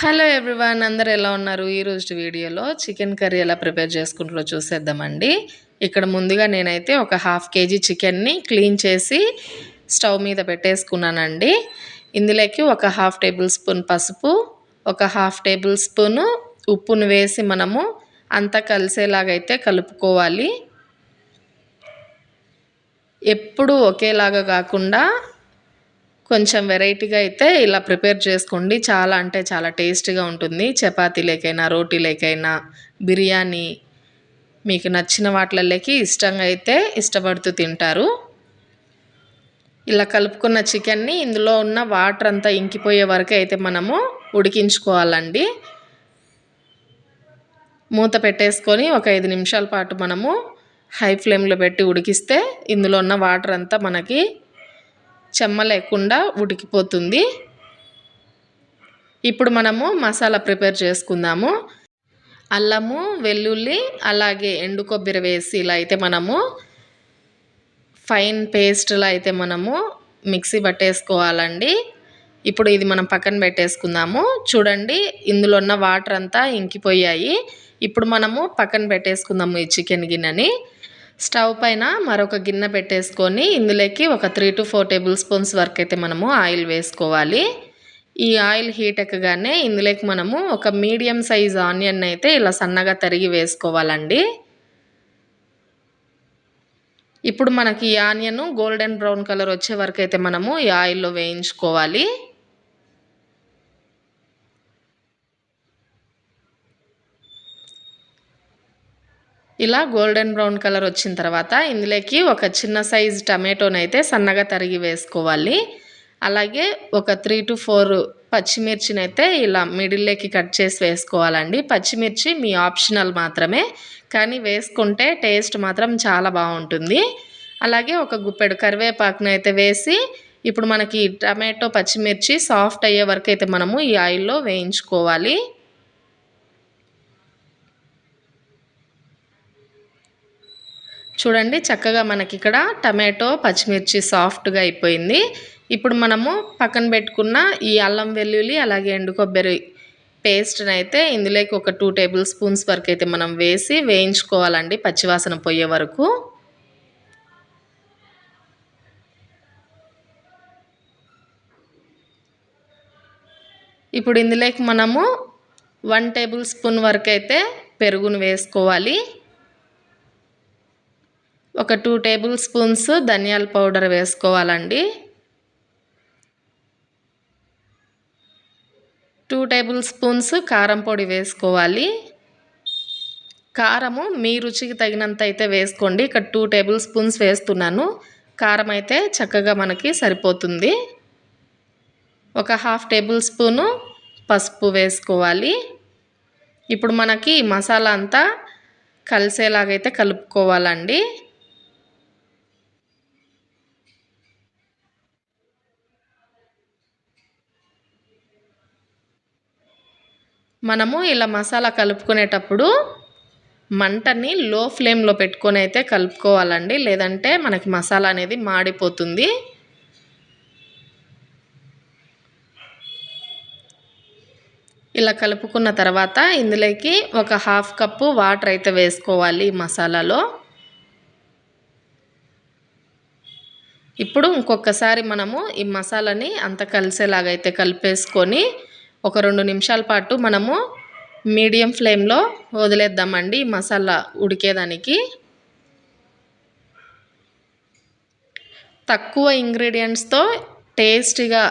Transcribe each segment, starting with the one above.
Hello everyone అందరు ఎలా ఉన్నారు? ఈరోజు వీడియోలో చికెన్ కర్రీ ఎలా ప్రిపేర్ చేసుకుంటారో చూసేద్దామండి. ఇక్కడ ముందుగా నేనైతే ఒక హాఫ్ కేజీ చికెన్ని క్లీన్ చేసి స్టవ్ మీద పెట్టేసుకున్నానండి. ఇందులోకి ఒక హాఫ్ టేబుల్ స్పూన్ పసుపు ఒక హాఫ్ టేబుల్ స్పూను ఉప్పును వేసి మనము అంతా కలిసేలాగైతే కలుపుకోవాలి. ఎప్పుడు ఒకేలాగా కాకుండా కొంచెం వెరైటీగా అయితే ఇలా ప్రిపేర్ చేసుకోండి. చాలా అంటే చాలా టేస్టీగా ఉంటుంది. చపాతీలేకైనా రోటీలేకైనా బిర్యానీ మీకు నచ్చిన వాటిలలోకి ఇష్టంగా అయితే ఇష్టపడుతూ తింటారు. ఇలా కలుపుకున్న చికెన్ని ఇందులో ఉన్న వాటర్ అంతా ఇంకిపోయే వరకు అయితే మనము ఉడికించుకోవాలండి. మూత పెట్టేసుకొని ఒక ఐదు నిమిషాల పాటు మనము హై ఫ్లేమ్లో పెట్టి ఉడికిస్తే ఇందులో ఉన్న వాటర్ అంతా మనకి చెమ్మ లేకుండా ఉడికిపోతుంది. ఇప్పుడు మనము మసాలా ప్రిపేర్ చేసుకుందాము. అల్లము వెల్లుల్లి అలాగే ఎండు కొబ్బరి వేసి ఇలా అయితే మనము ఫైన్ పేస్ట్లో అయితే మనము మిక్సీ పట్టేసుకోవాలండి. ఇప్పుడు ఇది మనం పక్కన పెట్టేసుకుందాము. చూడండి ఇందులో ఉన్న వాటర్ అంతా ఇంకిపోయాయి. ఇప్పుడు మనము పక్కన పెట్టేసుకుందాము ఈ చికెన్ గిన్నెని. స్టవ్ పైన మరొక గిన్నె పెట్టేసుకొని ఇందులోకి ఒక three to four tablespoons వరకు అయితే మనము ఆయిల్ వేసుకోవాలి. ఈ ఆయిల్ హీట్ ఎక్కగానే ఇందులోకి మనము ఒక మీడియం సైజ్ ఆనియన్ అయితే ఇలా సన్నగా తరిగి వేసుకోవాలండి. ఇప్పుడు మనకి ఈ ఆనియన్ గోల్డెన్ బ్రౌన్ కలర్ వచ్చే వరకు అయితే మనము ఈ ఆయిల్లో వేయించుకోవాలి. ఇలా గోల్డెన్ బ్రౌన్ కలర్ వచ్చిన తర్వాత ఇందులోకి ఒక చిన్న సైజ్ టమాటోనైతే సన్నగా తరిగి వేసుకోవాలి. అలాగే ఒక త్రీ టు ఫోర్ పచ్చిమిర్చిని అయితే ఇలా మిడిల్లోకి కట్ చేసి వేసుకోవాలండి. పచ్చిమిర్చి మీ ఆప్షనల్ మాత్రమే కానీ వేసుకుంటే టేస్ట్ మాత్రం చాలా బాగుంటుంది. అలాగే ఒక గుప్పెడు కరివేపాకును అయితే వేసి ఇప్పుడు మనకి టమాటో పచ్చిమిర్చి సాఫ్ట్ అయ్యే వరకు అయితే మనము ఈ ఆయిల్లో వేయించుకోవాలి. చూడండి చక్కగా మనకి ఇక్కడ టమాటో పచ్చిమిర్చి సాఫ్ట్గా అయిపోయింది. ఇప్పుడు మనము పక్కన పెట్టుకున్న ఈ అల్లం వెల్లుల్లి అలాగే ఎండు కొబ్బరి పేస్ట్ని అయితే ఇందులోకి ఒక టూ టేబుల్ స్పూన్స్ వరకు అయితే మనం వేసి వేయించుకోవాలండి పచ్చివాసన పోయే వరకు. ఇప్పుడు ఇందులోకి మనము వన్ టేబుల్ స్పూన్ వరకు అయితే పెరుగును వేసుకోవాలి. ఒక టూ టేబుల్ స్పూన్స్ ధనియాల పౌడర్ వేసుకోవాలండి. టూ టేబుల్ స్పూన్స్ కారం పొడి వేసుకోవాలి. కారము మీ రుచికి తగినంత అయితే వేసుకోండి. ఇక్కడ టూ టేబుల్ స్పూన్స్ వేస్తున్నాను. కారం అయితే చక్కగా మనకి సరిపోతుంది. ఒక హాఫ్ టేబుల్ స్పూను పసుపు వేసుకోవాలి. ఇప్పుడు మనకి మసాలా అంతా కలిసేలాగైతే కలుపుకోవాలండి. మనము ఇలా మసాలా కలుపుకునేటప్పుడు మంటని లో ఫ్లేమ్లో పెట్టుకొని అయితే కలుపుకోవాలండి. లేదంటే మనకి మసాలా అనేది మాడిపోతుంది. ఇలా కలుపుకున్న తర్వాత ఇందులోకి ఒక హాఫ్ కప్పు వాటర్ అయితే వేసుకోవాలి మసాలాలో. ఇప్పుడు ఇంకొకసారి మనము ఈ మసాలాని అంత కలిసేలాగైతే కలిపేసుకొని ఒక రెండు నిమిషాల పాటు మనము మీడియం ఫ్లేమ్లో వదిలేద్దామండి మసాలా ఉడికేదానికి. తక్కువ ఇంగ్రీడియంట్స్తో టేస్టీగా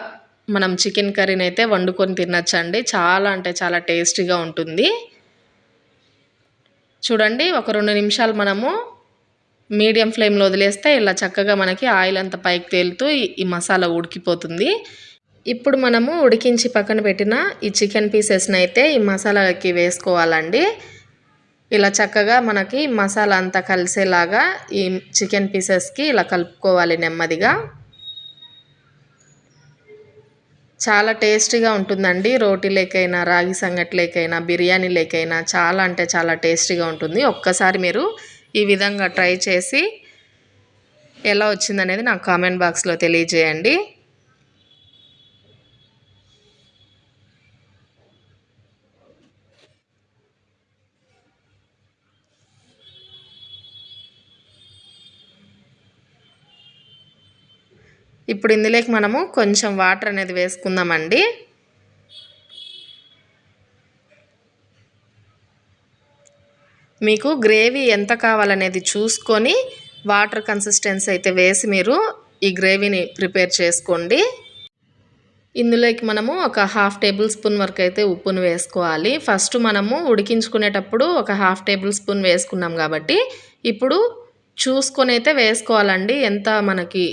మనం చికెన్ కర్రీని అయితే వండుకొని తినచ్చండి. చాలా అంటే చాలా టేస్టీగా ఉంటుంది. చూడండి ఒక రెండు నిమిషాలు మనము మీడియం ఫ్లేమ్లో వదిలేస్తే ఇలా చక్కగా మనకి ఆయిల్ అంతా పైకి తేలుతూ ఈ మసాలా ఉడికిపోతుంది. ఇప్పుడు మనము ఉడికించి పక్కన పెట్టిన ఈ చికెన్ పీసెస్ని అయితే ఈ మసాలాకి వేసుకోవాలండి. ఇలా చక్కగా మనకి మసాలా అంతా కలిసేలాగా ఈ చికెన్ పీసెస్కి ఇలా కలుపుకోవాలి నెమ్మదిగా. చాలా టేస్టీగా ఉంటుందండి. రోటీ లేకైనా రాగి సంగటి లేకైనా బిర్యానీ లేకైనా చాలా అంటే చాలా టేస్టీగా ఉంటుంది. ఒక్కసారి మీరు ఈ విధంగా ట్రై చేసి ఎలా వచ్చిందనేది నాకు కామెంట్ బాక్స్లో తెలియజేయండి. ఇప్పుడు ఇందులోకి మనము కొంచెం వాటర్ అనేది వేసుకుందామండి. మీకు గ్రేవీ ఎంత కావాలనేది చూసుకొని వాటర్ కన్సిస్టెన్సీ అయితే వేసి మీరు ఈ గ్రేవీని ప్రిపేర్ చేసుకోండి. ఇందులోకి మనము ఒక హాఫ్ టేబుల్ స్పూన్ వరకు అయితే ఉప్పును వేసుకోవాలి. ఫస్ట్ మనము ఉడికించుకునేటప్పుడు ఒక హాఫ్ టేబుల్ స్పూన్ వేసుకున్నాం కాబట్టి ఇప్పుడు చూసుకొని అయితే వేసుకోవాలండి. ఎంత మనకి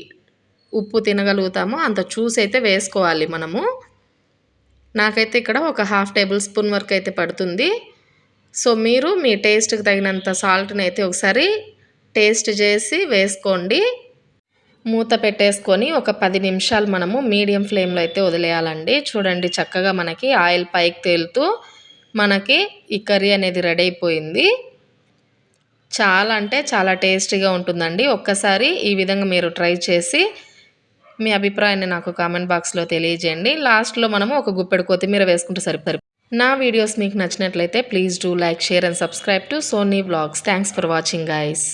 ఉప్పు తినగలుగుతామో అంత చూసి అయితే వేసుకోవాలి మనము. నాకైతే ఇక్కడ ఒక హాఫ్ టేబుల్ స్పూన్ వరకు అయితే పడుతుంది. సో మీరు మీ టేస్ట్కి తగినంత సాల్ట్ని అయితే ఒకసారి టేస్ట్ చేసి వేసుకోండి. మూత పెట్టేసుకొని ఒక పది నిమిషాలు మనము మీడియం ఫ్లేమ్లో అయితే వదిలేయాలండి. చూడండి చక్కగా మనకి ఆయిల్ పైకి తేలుతూ మనకి ఈ కర్రీ అనేది రెడీ అయిపోయింది. చాలా అంటే చాలా టేస్టీగా ఉంటుందండి. ఒక్కసారి ఈ విధంగా మీరు ట్రై చేసి మీ అభిప్రాయాన్ని నాకు కామెంట్ బాక్స్లో తెలియజేయండి. లాస్ట్లో మనము ఒక గుప్పెడు కొత్తిమీర వేసుకుంటే సరిపోతారు నా వీడియోస్ మీకు నచ్చినట్లయితే please do like share and subscribe to Sony blogs. Thanks for watching guys